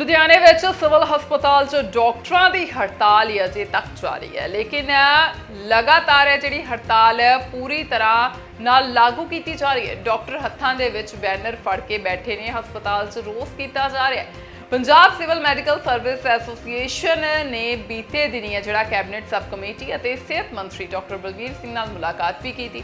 ਲੁਧਿਆਣੇ ਵਿੱਚ ਸਿਵਲ ਹਸਪਤਾਲ 'ਚ ਡਾਕਟਰਾਂ ਦੀ ਹੜਤਾਲ ਹੀ ਅਜੇ ਤੱਕ ਜਾਰੀ ਹੈ। ਲੇਕਿਨ ਲਗਾਤਾਰ ਇਹ ਜਿਹੜੀ ਹੜਤਾਲ ਪੂਰੀ ਤਰ੍ਹਾਂ ਨਾਲ ਲਾਗੂ ਕੀਤੀ ਜਾ ਰਹੀ ਹੈ। ਡਾਕਟਰ ਹੱਥਾਂ ਦੇ ਵਿੱਚ ਬੈਨਰ ਫੜ ਕੇ ਬੈਠੇ ਨੇ, ਹਸਪਤਾਲ 'ਚ ਰੋਸ ਕੀਤਾ ਜਾ ਰਿਹਾ ਹੈ। Punjab civil medical service association ਨੇ ਬੀਤੇ ਦਿਨੀ ਹੈ ਜਿਹੜਾ ਕੈਬਨਿਟ ਸਬ ਕਮੇਟੀ ਅਤੇ ਸਿਹਤ ਮੰਤਰੀ ਡਾਕਟਰ ਬਲਬੀਰ ਸਿੰਘ ਨਾਲ ਮੁਲਾਕਾਤ ਵੀ ਕੀਤੀ।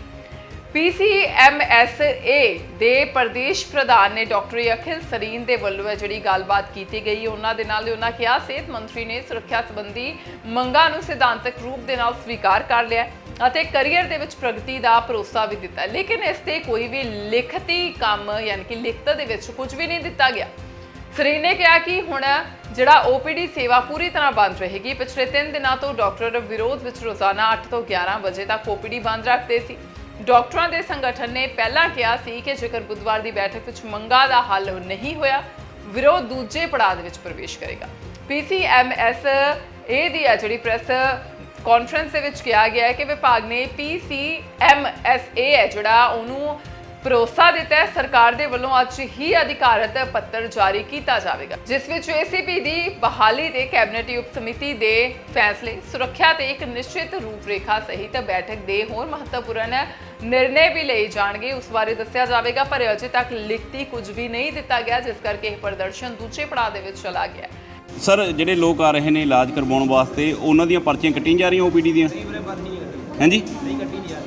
PCMSA ਦੇ ਪ੍ਰਦੇਸ਼ ਪ੍ਰਧਾਨ ਨੇ ਡਾਕਟਰ ਅਖਿਲ ਸਰੀਨ ਦੇ ਵੱਲੋਂ ਇਹ ਜਿਹੜੀ ਗੱਲਬਾਤ ਕੀਤੀ ਗਈ, ਉਹਨਾਂ ਦੇ ਨਾਲ ਉਹਨਾਂ ਕਿਹਾ, ਸਿਹਤ ਮੰਤਰੀ ਨੇ ਸੁਰੱਖਿਆ ਸੰਬੰਧੀ ਮੰਗਾਂ ਨੂੰ ਸਿਧਾਂਤਕ ਰੂਪ ਦੇ ਨਾਲ ਸਵੀਕਾਰ ਕਰ ਲਿਆ ਅਤੇ ਕੈਰੀਅਰ ਦੇ ਵਿੱਚ ਪ੍ਰਗਤੀ ਦਾ ਭਰੋਸਾ ਵੀ ਦਿੱਤਾ। ਲੇਕਿਨ ਇਸ ਤੇ ਕੋਈ ਵੀ ਲਿਖਤੀ ਕੰਮ ਯਾਨੀ ਕਿ ਲਿਖਤ ਦੇ ਵਿੱਚ ਕੁਝ ਵੀ ਨਹੀਂ ਦਿੱਤਾ ਗਿਆ। ਸਰੀਨ ਨੇ ਕਿਹਾ ਕਿ ਹੁਣ ਜਿਹੜਾ OPD ਸੇਵਾ ਪੂਰੀ ਤਰ੍ਹਾਂ ਬੰਦ ਰਹੇਗੀ। ਪਿਛਲੇ 3 ਦਿਨਾਂ ਤੋਂ ਡਾਕਟਰ ਵਿਰੋਧ ਵਿੱਚ ਰੋਜ਼ਾਨਾ 8 ਤੋਂ 11 ਵਜੇ ਤੱਕ OPD ਬੰਦ ਰੱਖਦੇ ਸੀ। ਡਾਕਟਰਾਂ ਦੇ ਸੰਗਠਨ ਨੇ ਪਹਿਲਾਂ ਕਿਹਾ ਸੀ ਕਿ ਜੇਕਰ ਬੁੱਧਵਾਰ ਦੀ ਬੈਠਕ ਵਿੱਚ ਮੰਗਾਂ ਦਾ ਹੱਲ ਨਹੀਂ ਹੋਇਆ, ਵਿਰੋਧ ਦੂਜੇ ਪੜਾਅ ਦੇ ਵਿੱਚ ਪ੍ਰਵੇਸ਼ ਕਰੇਗਾ। PCMS ਏ ਦੀ ਹੈ ਜਿਹੜੀ ਪ੍ਰੈਸ ਕਾਨਫਰੰਸ ਦੇ ਵਿੱਚ ਕਿਹਾ ਗਿਆ ਹੈ ਕਿ ਵਿਭਾਗ ਨੇ PCMSA ਹੈ ਜਿਹੜਾ ਉਹਨੂੰ ਭਰੋਸਾ ਦਿੱਤਾ ਹੈ। ਸਰਕਾਰ ਦੇ ਵੱਲੋਂ ਅੱਜ ਹੀ ਅਧਿਕਾਰਤ ਪੱਤਰ ਜਾਰੀ ਕੀਤਾ ਜਾਵੇਗਾ ਜਿਸ ਵਿੱਚ ACP ਦੀ ਬਹਾਲੀ ਦੇ ਕੈਬਨਿਟ ਉਪ ਸਮਿਤੀ ਦੇ ਫੈਸਲੇ ਸੁਰੱਖਿਆ ਤੇ ਇੱਕ ਨਿਸ਼ਚਿਤ ਰੂਪਰੇਖਾ ਸਹਿਤ ਬੈਠਕ ਦੇ ਹੋਰ ਮਹੱਤਵਪੂਰਨ ਨਿਰਣੇ ਵੀ ਲਏ ਜਾਣਗੇ। ਉਸ ਬਾਰੇ ਦੱਸਿਆ ਜਾਵੇਗਾ ਪਰ ਅਜੇ ਤੱਕ ਲਿਖਤੀ ਕੁਝ ਵੀ ਨਹੀਂ ਦਿੱਤਾ ਗਿਆ ਜਿਸ ਕਰਕੇ ਇਹ ਪ੍ਰਦਰਸ਼ਨ ਦੂਜੇ ਪੜਾਅ ਦੇ ਵਿੱਚ ਚਲਾ ਗਿਆ। ਸਰ ਜਿਹੜੇ ਲੋਕ ਆ ਰਹੇ ਨੇ ਇਲਾਜ ਕਰਵਾਉਣ ਵਾਸਤੇ ਉਹਨਾਂ ਦੀਆਂ ਪਰਚੀਆਂ ਕੱਟੀਆਂ ਜਾ ਰਹੀਆਂ ਓਪੀਡੀ ਦੀਆਂ? ਹਾਂਜੀ?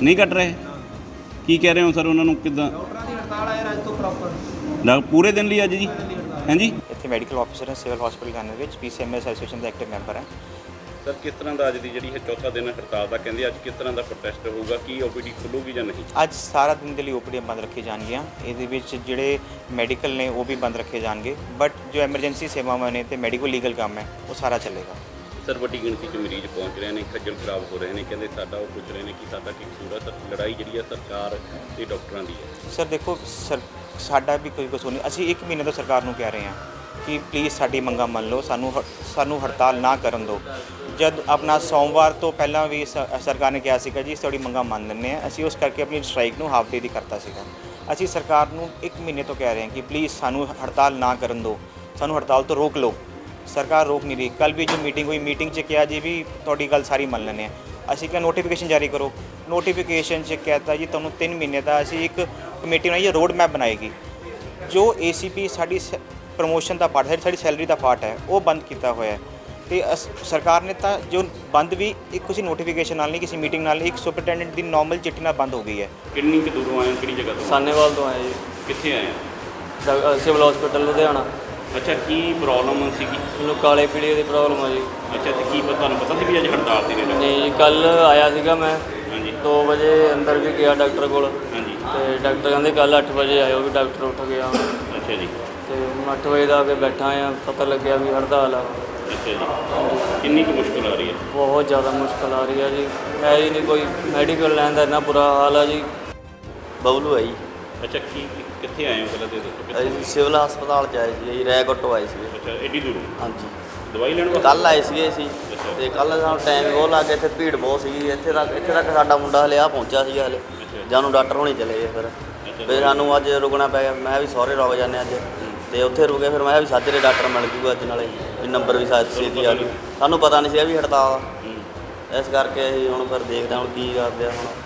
ਨਹੀਂ ਕੱਟ ਰਹੇ? ਕੀ ਕਹਿ ਰਹੇ ਹੋ ਸਰ ਉਹਨਾਂ ਨੂੰ ਕਿਦਾਂ? ਡਾਕਟਰਾਂ ਦੀ ਹੜਤਾਲ ਹੈ ਅੱਜ ਤੋਂ ਪ੍ਰੋਪਰ ਪੂਰੇ ਦਿਨ ਲਈ ਅੱਜ ਜੀ? ਹਾਂਜੀ? ਇੱਥੇ ਮੈਡੀਕਲ ਅਫਸਰ ਹਾਂ ਸਿਵਲ ਹਸਪੀਟਲ ਖਾਨੇ ਵਿੱਚ ਪੀਸੀਐਮਐਸ ਐਸੋਸੀਏਸ਼ਨ ਦਾ ਐਕਟਿਵ ਮੈਂਬਰ ਹਾਂ। ਸਰ ਕਿਸ ਤਰ੍ਹਾਂ ਦਾ ਅੱਜ ਦੀ ਜਿਹੜੀ ਹੈ ਚੌਥਾ ਦਿਨ ਹੜਤਾਲ ਦਾ? ਕਹਿੰਦੇ ਅੱਜ ਕਿਸ ਤਰ੍ਹਾਂ ਦਾ ਪ੍ਰੋਟੈਸਟ ਹੋਊਗਾ? ਕੀ ਓਪੀਡੀ ਖੁੱਲੂਗੀ ਜਾਂ ਨਹੀਂ? ਅੱਜ ਸਾਰਾ ਦਿਨ ਦੇ ਲਈ ਓਪੀਡੀਆਂ ਬੰਦ ਰੱਖੀ ਜਾਣਗੀਆਂ। ਇਹਦੇ ਵਿੱਚ ਜਿਹੜੇ ਮੈਡੀਕਲ ਨੇ ਉਹ ਵੀ ਬੰਦ ਰੱਖੇ ਜਾਣਗੇ। ਬਟ ਜੋ ਐਮਰਜੈਂਸੀ ਸੇਵਾਵਾਂ ਨੇ ਤੇ ਮੈਡੀਕਲ ਲੀਗਲ ਕੰਮ ਹੈ ਉਹ ਸਾਰਾ ਚੱਲੇਗਾ। ਸਰ ਵੱਡੀ ਗਿਣਤੀ 'ਚ ਮਰੀਜ਼ ਪਹੁੰਚ ਰਹੇ ਨੇ, ਖੱਜਲ ਖਰਾਬ ਹੋ ਰਹੇ ਨੇ। ਕਹਿੰਦੇ ਸਾਡਾ ਉਹ ਪੁੱਛ ਰਹੇ ਨੇ ਕਿ ਸਾਡਾ ਕੀ ਕਸੂਰ ਹੈ ਸਰ, ਲੜਾਈ ਜਿਹੜੀ ਹੈ ਸਰਕਾਰ ਤੇ ਡਾਕਟਰਾਂ ਦੀ ਹੈ ਸਰ, ਦੇਖੋ, ਸਰ, ਸਾਡਾ ਵੀ ਕੋਈ ਕਸੂਰ ਨਹੀਂ। ਅਸੀਂ 1 ਮਹੀਨੇ ਤੋਂ ਸਰਕਾਰ ਨੂੰ ਕਹਿ ਰਹੇ ਹਾਂ ਕਿ ਪਲੀਜ਼ ਸਾਡੀ ਮੰਗਾਂ ਮੰਨ ਲਓ, ਸਾਨੂੰ ਹ- ਸਾਨੂੰ ਹੜਤਾਲ ਨਾ ਕਰਨ ਦਿਓ। ਜਦ ਆਪਣਾ ਸੋਮਵਾਰ ਤੋਂ ਪਹਿਲਾਂ ਵੀ ਸ- ਸਰਕਾਰ ਨੇ ਕਿਹਾ ਸੀਗਾ ਜੀ ਤੁਹਾਡੀ ਮੰਗਾਂ ਮੰਨ ਲੈਂਦੇ ਹਾਂ। ਅਸੀਂ ਉਸ ਕਰਕੇ ਆਪਣੀ ਸਟ੍ਰਾਈਕ ਨੂੰ ਹਾਫ ਡੇ ਦੀ ਕਰਤਾ ਸੀਗਾ। ਅਸੀਂ ਸਰਕਾਰ ਨੂੰ 1 ਮਹੀਨੇ ਤੋਂ ਕਹਿ ਰਹੇ ਹਾਂ ਕਿ ਪਲੀਜ਼ ਸਾਨੂੰ ਹੜਤਾਲ ਨਾ ਕਰਨ ਦਿਓ। ਸਾਨੂੰ ਹੜਤਾਲ ਤੋਂ ਰੋਕ ਲਓ। ਸਰਕਾਰ ਰੋਕ ਨਹੀਂ ਰਹੀ। ਕੱਲ ਵੀ ਜੋ ਮੀਟਿੰਗ ਹੋਈ ਮੀਟਿੰਗ 'ਚ ਕਿਹਾ ਜੀ ਵੀ ਤੁਹਾਡੀ ਗੱਲ ਸਾਰੀ ਮੰਨ ਲੈਂਦੇ ਆ ਅਸੀਂ ਕਿਹਾ ਨੋਟੀਫਿਕੇਸ਼ਨ ਜਾਰੀ ਕਰੋ। ਨੋਟੀਫਿਕੇਸ਼ਨ 'ਚ ਕਹਿਤਾ ਜੀ ਤੁਹਾਨੂੰ 3 ਮਹੀਨੇ ਦਾ ਅਸੀਂ ਇੱਕ ਕਮੇਟੀ ਬਣਾਈ ਹੈ ਰੋਡ ਮੈਪ ਬਣਾਏਗੀ। ਜੋ ACP ਸਾਡੀ ਪ੍ਰੋਮੋਸ਼ਨ ਦਾ ਪਾਰਟ ਹੈ ਸਾਡੀ ਸੈਲਰੀ ਦਾ ਪਾਰਟ ਹੈ ਉਹ ਬੰਦ ਕੀਤਾ ਹੋਇਆ ਹੈ। ਤੇ ਅਸ- ਸਰਕਾਰ ਨੇ ਤਾਂ ਜੋ ਬੰਦ ਵੀ ਇੱਕ ਕਿਸੇ ਨੋਟੀਫਿਕੇਸ਼ਨ ਨਾਲ ਨਹੀਂ ਕਿਸੇ ਮੀਟਿੰਗ ਨਾਲ ਇੱਕ ਸੁਪਰਟੈਂਡੈਂਟ ਦੀ ਨਾਰਮਲ ਚਿੱਠੀ ਨਾਲ ਬੰਦ ਹੋ ਗਈ ਹੈ। ਕਿੰਨੀ ਕੁ ਦੂਰੋਂ ਆਏ ਹੋ ਕਿਹੜੀ ਜਗ੍ਹਾ ਤੋਂ? ਸਾਨੇਵਾਲ ਤੋਂ ਆਏ ਜੀ। ਕਿੱਥੇ ਆਏ ਹੋ? ਡਾ- ਅ, ਸਿਵਲ ਹਸਪੀਟਲ ਲੁਧਿਆਣਾ। ਅੱਛਾ ਕੀ ਪ੍ਰੋਬਲਮ ਸੀਗੀ? ਮੈਨੂੰ ਕਾਲੇ ਪੀਲੀਏ ਦੀ ਪ੍ਰੋਬਲਮ ਆ ਜੀ। ਅੱਛਾ ਤੇ ਕੀ ਪਤਾ ਤੁਹਾਨੂੰ ਪਤਾ ਸੀ ਵੀ ਅੱਜ ਹੜਤਾਲ ਸੀ ਨੇ ਨਹੀਂ ਜੀ ਕੱਲ ਆਇਆ ਸੀਗਾ ਮੈਂ। ਹਾਂਜੀ। 2 ਵਜੇ ਅੰਦਰ ਵੀ ਗਿਆ ਡਾਕਟਰ ਕੋਲ। ਹਾਂਜੀ। ਤੇ ਡਾਕਟਰ ਕਹਿੰਦੇ ਕੱਲ 8 ਵਜੇ ਆਇਓ ਵੀ ਡਾਕਟਰ ਉੱਠ ਗਿਆ। ਅੱਛਾ ਜੀ। ਤੇ ਹੁਣ 8 ਵਜੇ ਦਾ ਆ ਕੇ ਬੈਠਾ ਆ ਪਤਾ ਲੱਗਿਆ ਵੀ ਹੜਤਾਲ ਆ। ਅੱਛਾ ਜੀ। ਕਿੰਨੀ ਕੁ ਮੁਸ਼ਕਲ ਆ ਰਹੀ ਹੈ? ਬਹੁਤ ਜ਼ਿਆਦਾ ਮੁਸ਼ਕਲ ਆ ਰਹੀ ਆ ਜੀ। ਹੈ ਹੀ ਨਹੀਂ ਕੋਈ ਮੈਡੀਕਲ ਲੈਣ ਦਾ ਇੰਨਾ ਬੁਰਾ ਹਾਲ ਆ ਜੀ। ਬਬਲੂ ਹੈ ਜੀ। ਅੱਛਾ ਕੀ ਕਿੱਥੇ ਆਏ ਹੋ ਪਹਿਲਾਂ ਤੇ ਦੱਸੋ ਕਿੱਥੇ? ਅਸੀਂ ਸਿਵਲ ਹਸਪਤਾਲ ਚ ਆਏ ਸੀ ਜੀ ਰੈਗੋਟੋ ਆਏ ਸੀ ਅੱਛਾ ਏਡੀ ਦੂਰੋਂ? ਹਾਂਜੀ। ਦਵਾਈ ਲੈਣ ਵਾਸਤੇ? ਕੱਲ ਆਏ ਸੀਗੇ ਅਸੀਂ ਤੇ ਕੱਲ ਸਾਨੂੰ ਟਾਈਮ ਬਹੁਤ ਲੱਗ ਗਿਆ ਇੱਥੇ ਭੀੜ ਬਹੁਤ ਸੀਗੀ ਇੱਥੇ ਤੱਕ ਇੱਥੇ ਤੱਕ ਸਾਡਾ ਮੁੰਡਾ ਹਲੇ ਆ ਪਹੁੰਚਿਆ ਸੀਗਾ ਹਲੇ। ਜਾਨੂੰ ਡਾਕਟਰ ਹੋਣੀ ਚਲੇ ਗਏ ਫਿਰ। ਫਿਰ ਸਾਨੂੰ ਅੱਜ ਰੁਕਣਾ ਪੈ ਗਿਆ ਮੈਂ ਵੀ ਸਹੁਰੇ ਰੁਕ ਜਾਂਦੇ ਅੱਜ। ਤੇ ਉੱਥੇ ਰੁਕੇ ਫਿਰ ਮੈਂ ਕਿਹਾ ਵੀ ਸਾਜਰੇ ਡਾਕਟਰ ਮਿਲ ਜੂਗਾ ਅੱਜ ਨਾਲੇ ਵੀ ਨੰਬਰ ਵੀ ਸਾਜ ਛੇਤੀ ਆ ਸਾਨੂੰ ਪਤਾ ਨਹੀਂ ਸੀ ਵੀ ਹੜਤਾਲ। ਆ ਇਸ ਕਰਕੇ ਅਸੀਂ ਹੁਣ ਫਿਰ ਦੇਖਦੇ ਹਾਂ ਹੁਣ ਕੀ ਕਰਦੇ ਆ ਹੁਣ।